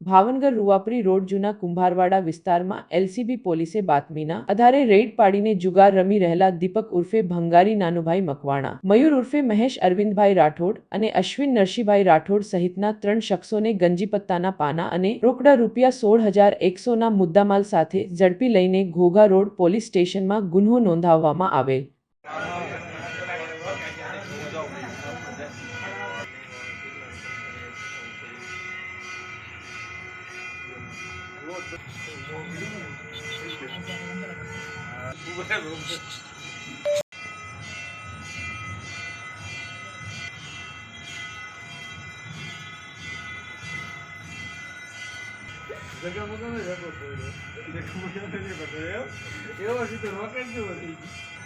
ભાવનગર રૂવાપરી road જૂના કુંભારવાડા વિસ્તારમાં LCB પોલીસે બાતમીના આધારે રેડ પાડીને જુગાર રમી રહેલા દીપક ઉર્ફે ભંગારી નાનુભાઈ મકવાણા, મયુર ઉર્ફે મહેશ અરવિંદભાઈ રાઠોડ અને અશ્વિન નરસિંહભાઈ રાઠોડ સહિતના ત્રણ શખ્સોને ગંજીપત્તાના પાના અને રોકડા રૂપિયા સોળ હજાર એકસોના મુદ્દામાલ સાથે ઝડપી લઈને ઘોઘા રોડ પોલીસ સ્ટેશનમાં ગુન્હો નોંધાવવામાં આવેલ. जगह बगल में जगह बोल रहे हो जगह बगल में बताया ये वाली तो रॉकेट जो होती है